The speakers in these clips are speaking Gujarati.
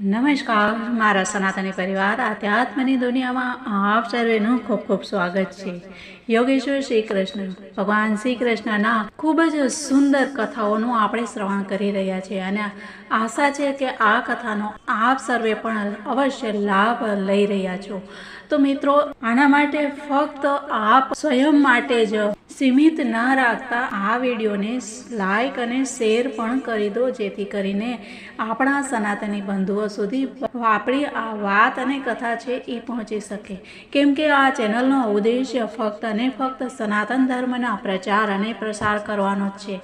નમસ્કાર, મારા સનાતની પરિવાર, આધ્યાત્મની દુનિયામાં આપ સર્વેનું ખૂબ ખૂબ સ્વાગત છે. યોગેશ્વર શ્રી કૃષ્ણ ભગવાન શ્રી કૃષ્ણના ખૂબ જ સુંદર કથાઓનું આપણે શ્રવણ કરી રહ્યા છીએ અને આશા છે કે આ કથાનો આપ સર્વે પણ અવશ્ય લાભ લઈ રહ્યા છો. તો મિત્રો, આના માટે ફક્ત આપ સ્વયં માટે જ સીમિત ન રાખતા આ વિડીયોને લાઈક અને શેર પણ કરી દો, જેથી કરીને આપણા સનાતની બંધુઓ સુધી આપણી આ વાત અને કથા છે એ પહોંચી શકે. કેમ કે આ ચેનલનો ઉદ્દેશ્ય ફક્ત અને ફક્ત સનાતન ધર્મના પ્રચાર અને પ્રસાર કરવાનો જ છે.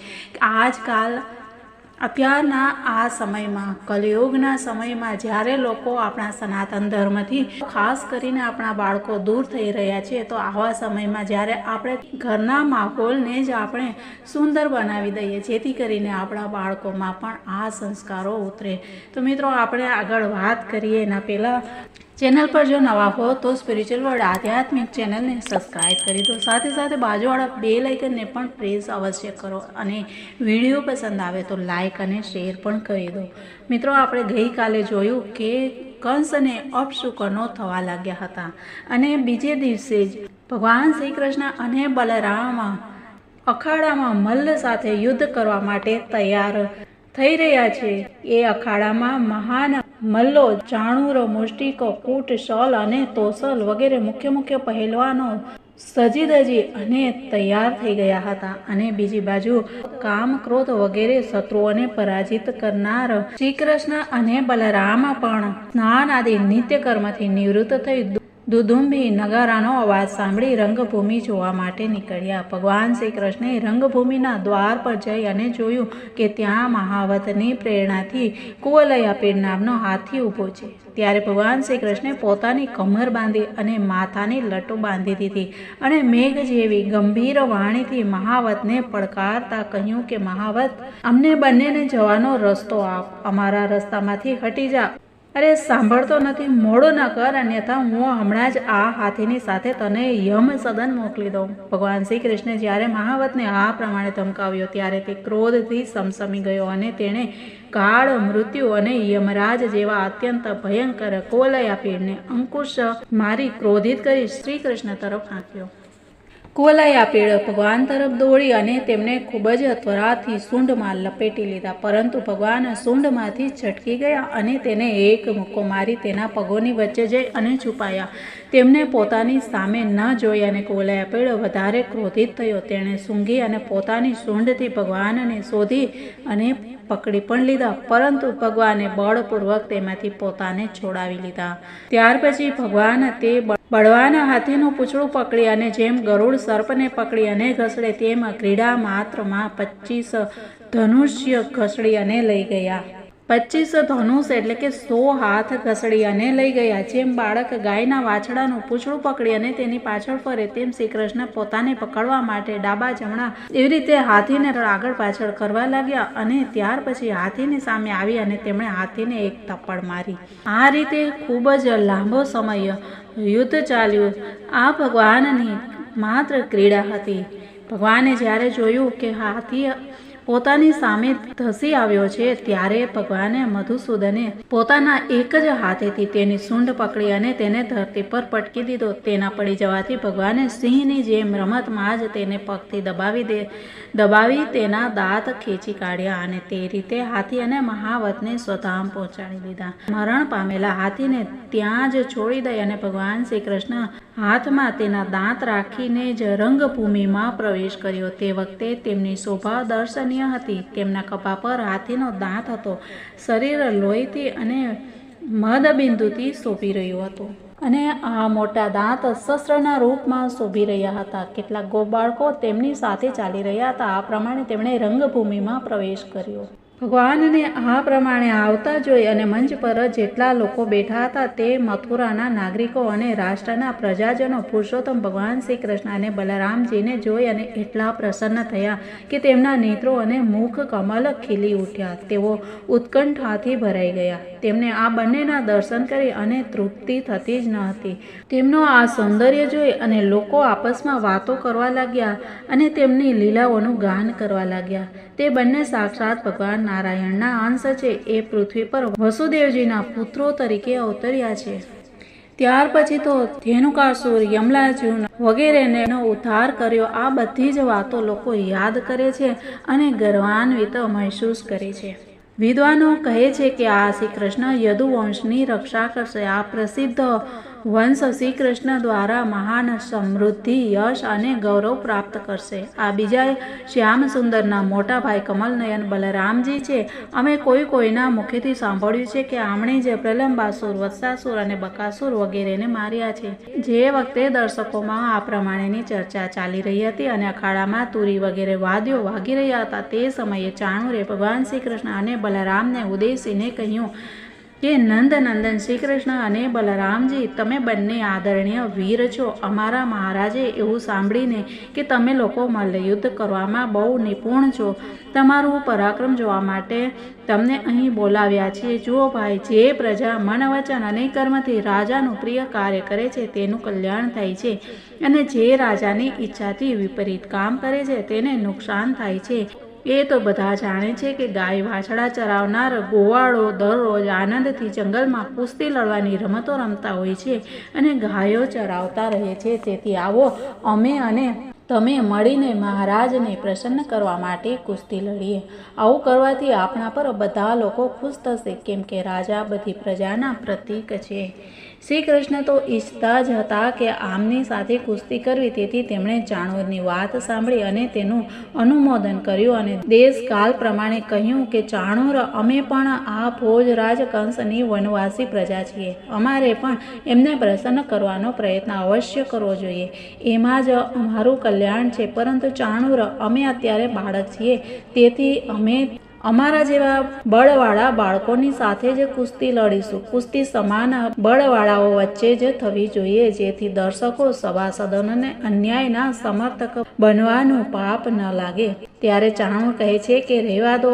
આજકાલ અત્યારના આ સમયમાં, કલયુગના સમયમાં જ્યારે લોકો આપણા સનાતન ધર્મથી, ખાસ કરીને આપણા બાળકો દૂર થઈ રહ્યા છે, તો આવા સમયમાં જ્યારે આપણે ઘરના માહોલને જ આપણે સુંદર બનાવી દઈએ, જેથી કરીને આપણા બાળકોમાં પણ આ સંસ્કારો ઉતરે. તો મિત્રો, આપણે આગળ વાત કરીએ એના પહેલાં ચેનલ પર જો નવા હો તો સ્પિરિચ્યુઅલ વર્લ્ડ આધ્યાત્મિક ચેનલને સબસ્ક્રાઇબ કરી દો. સાથે સાથે બાજુવાળા બે લાઇકનને પણ પ્રેસ અવશ્ય કરો અને વીડિયો પસંદ આવે તો લાઇક અને શેર પણ કરી દો. મિત્રો, આપણે ગઈકાલે જોયું કે કંસ અને અપશુકનો થવા લાગ્યા હતા અને બીજે દિવસે જ ભગવાન શ્રી કૃષ્ણ અને બલરામ અખાડામાં મલ્લ સાથે યુદ્ધ કરવા માટે તૈયાર થઈ રહ્યા છે. એ અખાડામાં મહાન મલ્લો, ચાણુરો, મુષ્ટિકો, કૂટ, શોલ અને તોસલ વગેરે મુખ્ય મુખ્ય પહેલવાનો સજી ધજી અને તૈયાર થઈ ગયા હતા. અને બીજી બાજુ કામ ક્રોધ વગેરે શત્રુઓને પરાજિત કરનાર શ્રી કૃષ્ણ અને બલરામ પણ સ્નાન આદિ નિત્યકર્મથી નિવૃત્ત થઈ દુદુંબી નગારાનો અવાજ સાંભળી રંગભૂમિ જોવા માટે નીકળ્યા. ભગવાન શ્રી કૃષ્ણે રંગભૂમિના દ્વાર પર જઈ અને જોયું કે ત્યાં મહાવતની પ્રેરણાથી કુવલયા પીર નામનો હાથી ઊભો છે. ત્યારે ભગવાન શ્રી કૃષ્ણે પોતાની કમર બાંધી અને માથાની લટો બાંધી દીધી અને મેઘ જેવી ગંભીર વાણીથી મહાવતને પડકારતા કહ્યું કે, મહાવત, અમને બંનેને જવાનો રસ્તો આપ. અમારા રસ્તામાંથી હટી જા. અરે, સાંભળતો નથી. મોડો ન કર, અન્યથા હું હમણાં જ આ હાથીની સાથે તને યમ સદન મોકલી દઉં. ભગવાન શ્રી કૃષ્ણે જ્યારે મહાવતને આ પ્રમાણે ધમકાવ્યો, ત્યારે તે ક્રોધથી સમસમી ગયો અને તેણે કાળ, મૃત્યુ અને યમરાજ જેવા અત્યંત ભયંકર કોલયા પીડને અંકુશ મારી ક્રોધિત કરી શ્રી કૃષ્ણ તરફ હાંક્યો કુવલાયા પીળ ભગવાન તરફ દોડી અને તેમને ખૂબ જ ત્વરાથી સૂંઢમાં લપેટી લીધા. પરંતુ ભગવાન સૂંઢમાંથી છટકી ગયા અને તેને એક મુક્કો મારી તેના પગોની વચ્ચે જઈ અને છુપાયા. તેમને પોતાની સામે ન જોઈ અને કુવલાયા પીળ વધારે ક્રોધિત થયો. તેણે સૂંઘી અને પોતાની સૂંઢથી ભગવાનને શોધી અને પકડી પણ લીધા. પરંતુ ભગવાને બળપૂર્વક તેમાંથી પોતાને છોડાવી લીધા. ત્યાર પછી ભગવાન તે બળવાના હાથીનું પૂંછડું પકડી અને જેમ ગરુડ સર્પને પકડી અને ઘસડે, તેમ ક્રીડા માત્રમાં પચીસ ધનુષ્ય ઘસડી અને લઈ ગયા. પચીસ ધનુષ એટલે કે સો હાથ ઘસડી અને લઈ ગયા. જેમ બાળક ગાયના વાછડાનું પૂંછડું પકડી અને તેની પાછળ ફરે, તેમ શ્રી કૃષ્ણ પોતાને પકડવા માટે ડાબા જમણા એવી રીતે હાથીને આગળ પાછળ કરવા લાગ્યા અને ત્યાર પછી હાથીની સામે આવી અને તેમણે હાથીને એક થપ્પડ મારી. આ રીતે ખૂબ જ લાંબો સમય યુદ્ધ ચાલ્યું. આ ભગવાનની માત્ર ક્રીડા હતી. ભગવાને જ્યારે જોયું કે હાથી પોતાની સામે ધસી આવ્યો છે ત્યારે ભગવાને મધુસૂદને પોતાના એક જ હાથેથી તેની સૂંઢ પકડી અને તેને ધરતી પર પટકી દીધો. તેના પડી જવાથી ભગવાને સિંહની જેમ રમતમાં જ તેને પગથી દબાવી દે, દબાવી તેના દાંત ખેંચી કાઢ્યા અને તે રીતે હાથી અને મહાવતને સ્વધામ પહોંચાડી દીધા. મરણ પામેલા હાથીને ત્યાં જ છોડી દઈ અને ભગવાન શ્રી કૃષ્ણ હાથમાં તેના દાંત રાખીને જ રંગભૂમિમાં પ્રવેશ કર્યો. તે વખતે તેમની શોભા દર્શનીય હતી. તેમના કપા પર હાથીનો દાંત હતો. શરીર લોહીથી અને મદબિંદુથી શોભી રહ્યું હતું. અને આ મોટા દાંત શસ્ત્રના રૂપમાં શોભી રહ્યા હતા. કેટલાક ગોબાળકો તેમની સાથે ચાલી રહ્યા હતા. આ પ્રમાણે તેમણે રંગભૂમિમાં પ્રવેશ કર્યો. ભગવાનને આ પ્રમાણે આવતા જોઈ અને મંચ પર જેટલા લોકો બેઠા હતા તે મથુરાના નાગરિકો અને રાષ્ટ્રના પ્રજાજનો પુરુષોત્તમ ભગવાન શ્રી કૃષ્ણ અને બલરામજીને જોઈ અને એટલા પ્રસન્ન થયા કે તેમના નેત્રો અને મુખ કમલ ખીલી ઉઠ્યા. તેઓ ઉત્કંઠાથી ભરાઈ ગયા. તેમને આ બંનેના દર્શન કરી અને તૃપ્તિ થતી જ ન હતી. તેમનો આ સૌંદર્ય જોઈ અને લોકો આપસમાં વાતો કરવા લાગ્યા અને તેમની લીલાઓનું ગાન કરવા લાગ્યા. તે બંને સાક્ષાત ભગવાન નારાયણના અંશ છે, એ પૃથ્વી પર વસુદેવજીના પુત્રો તરીકે અવતર્યા છે. ત્યાર પછી તો ધેનુકાસુર યમલાજુન વગેરેને ઉદ્ધાર કર્યો. આ બધી જ વાતો લોકો યાદ કરે છે અને ગર્વાન્વિત મહેસૂસ કરે છે. વિદ્વાનો કહે છે કે આ શ્રી કૃષ્ણ યદુવંશની રક્ષા કરશે. આ પ્રસિદ્ધ વંશ શ્રી કૃષ્ણ દ્વારા મહાન સમૃદ્ધિ, યશ અને ગૌરવ પ્રાપ્ત કરશે. આ બીજા શ્યામ સુંદરના મોટા ભાઈ કમલનયન બલરામજી છે. અમે કોઈ કોઈના મુખેથી સાંભળ્યું છે કે આમણે જે પ્રલંબાસુર, વત્સાસુર અને બકાસુર વગેરેને માર્યા છે. જે વખતે દર્શકોમાં આ પ્રમાણેની ચર્ચા ચાલી રહી હતી અને અખાડામાં તુરી વગેરે વાદ્યો વાગી રહ્યા હતા, તે સમયે ચાણુરે ભગવાન શ્રી કૃષ્ણ અને બલરામને ઉદ્દેશીને કહ્યું કે નંદ નંદન શ્રી કૃષ્ણ અને બલરામજી, તમે બંને આદરણીય વીર છો. અમારા મહારાજે એવું સાંભળીને કે તમે લોકો મલ્લયુદ્ધ કરવામાં બહુ નિપુણ છો. તમારું પરાક્રમ જોવા માટે તમને અહીં બોલાવ્યા છીએ. જુઓ ભાઈ, જે પ્રજા મન વચન અને કર્મથી રાજાનું પ્રિય કાર્ય કરે છે, તેનું કલ્યાણ થાય છે અને જે રાજાની ઈચ્છાથી વિપરીત કામ કરે છે, તેને નુકસાન થાય છે. એ તો બધા જાણે છે કે ગાય વાછડા ચરાવનાર ગોવાળો દરરોજ આનંદથી જંગલમાં કુસ્તી લડવાની રમતો રમતા હોય છે અને ગાયો ચરાવતા રહે છે. તેથી આવો અમે અને તમે મળીને મહારાજને પ્રસન્ન કરવા માટે કુસ્તી લડીએ. આવું કરવાથી આપણા પર બધા લોકો ખુશ થશે, કેમ કે રાજા બધી પ્રજાના પ્રતીક છે. શ્રી કૃષ્ણ તો ઈચ્છતા જ હતા કે આમની સાથે કુસ્તી કરવી. તેથી તેમણે ચાણોદની વાત સાંભળી અને તેનું અનુમોદન કર્યું અને દેશકાલ પ્રમાણે કહ્યું કે ચાણોર અમે પણ આ ભોજરાજ કંસની વનવાસી પ્રજા છીએ. અમારે પણ એમને પ્રસન્ન કરવાનો પ્રયત્ન અવશ્ય કરવો જોઈએ. એમાં જ અમારું કલ્યાણ છે. પરંતુ ચાણુર અમે અત્યારે બાળક છીએ. તેથી અમે અમારા જેવા બળવાળા બાળકોની સાથે જ કુસ્તી લડીશું. કુસ્તી સમાન બળવાળાઓ વચ્ચે જ થવી જોઈએ, જેથી દર્શકો સભાસદોને અન્યાયના સમર્થક બનવાનું પાપ ન લાગે. ત્યારે ચાણો કહે છે કે, રહેવા દો.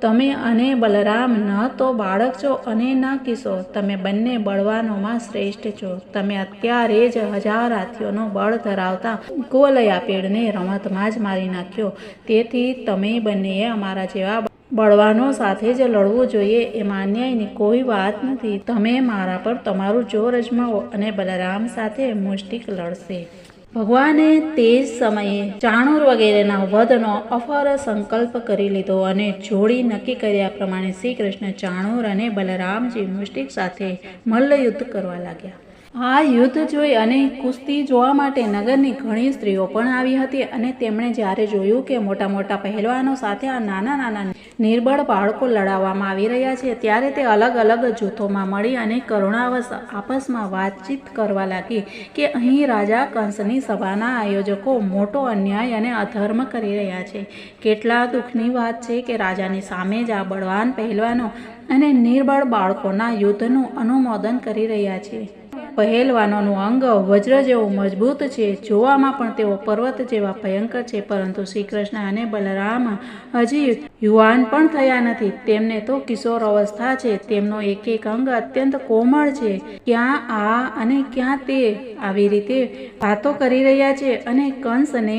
તમે અને બલરામ ન તો બાળક છો અને ન કિશો તમે બંને બળવાનોમાં શ્રેષ્ઠ છો. તમે અત્યારે જ હજાર હાથીઓનો બળ ધરાવતા કુવલયા પેડને રમતમાં જ મારી નાખ્યો. તેથી તમે બંનેએ અમારા જેવા બળવાનો સાથે જ લડવું જોઈએ એમાં અન્યાયની કોઈ વાત નથી. તમે મારા પર તમારું જોર અજમાવો અને બલરામ સાથે મુષ્ટિક લડશે. ભગવાને તે જ સમયે ચાણુર વગેરેના વધનો અફર સંકલ્પ કરી લીધો અને જોડી નક્કી કર્યા પ્રમાણે શ્રી કૃષ્ણ ચાણુર અને બલરામજી મુષ્ટિક સાથે મલ્લયુદ્ધ કરવા લાગ્યા. આ યુદ્ધ જોઈ અને કુસ્તી જોવા માટે નગરની ઘણી સ્ત્રીઓ પણ આવી હતી અને તેમણે જ્યારે જોયું કે મોટા મોટા પહેલવાનો સાથે આ નાના નાના નિર્બળ બાળકો લડાવવામાં આવી રહ્યા છે, ત્યારે તે અલગ અલગ જૂથોમાં મળી અને કરુણાવશ આપસમાં વાતચીત કરવા લાગી કે અહીં રાજા કંસની સભાના આયોજકો મોટો અન્યાય અને અધર્મ કરી રહ્યા છે. કેટલા દુઃખની વાત છે કે રાજાની સામે જ આ બળવાન પહેલવાનો અને નિર્બળ બાળકોના યુદ્ધનું અનુમોદન કરી રહ્યા છે. પહેલવાનોનું અંગ વજ્ર જેવું મજબૂત છે. જોવામાં પણ તેઓ પર્વત જેવા ભયંકર છે, પરંતુ શ્રી કૃષ્ણ અને બલરામ હજી યુવાન પણ થયા નથી. તેમને તો કિશોર અવસ્થા છે. તેમનો એક એક અંગ અત્યંત કોમળ છે. ક્યાં આ અને ક્યાં તે આવી રીતે વાતો કરી રહ્યા છે અને કંસને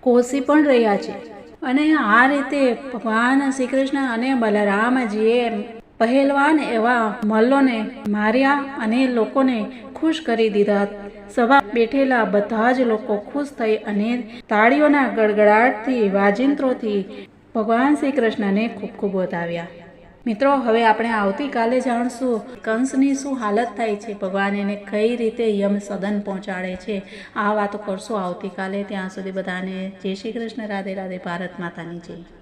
કોસી પણ રહ્યા છે. અને આ રીતે ભગવાન શ્રી કૃષ્ણ અને બલરામજીએ પહેલવાન એવા મલ્લોને માર્યા અને લોકોને ખુશ કરી દીધા. સભા બેઠેલા બધા જ લોકો ખુશ થઈ અને તાળીઓના ગડગડાટથી, વાજિંત્રોથી ભગવાન શ્રી કૃષ્ણને ખૂબ ખૂબ વધાવ્યા. મિત્રો, હવે આપણે આવતીકાલે જાણશું કંસની શું હાલત થાય છે. ભગવાન એને કઈ રીતે યમ સદન પહોંચાડે છે. આ વાતો કરશું આવતીકાલે. ત્યાં સુધી બધાને જય શ્રી કૃષ્ણ. રાધે રાધે. ભારત માતાની જય.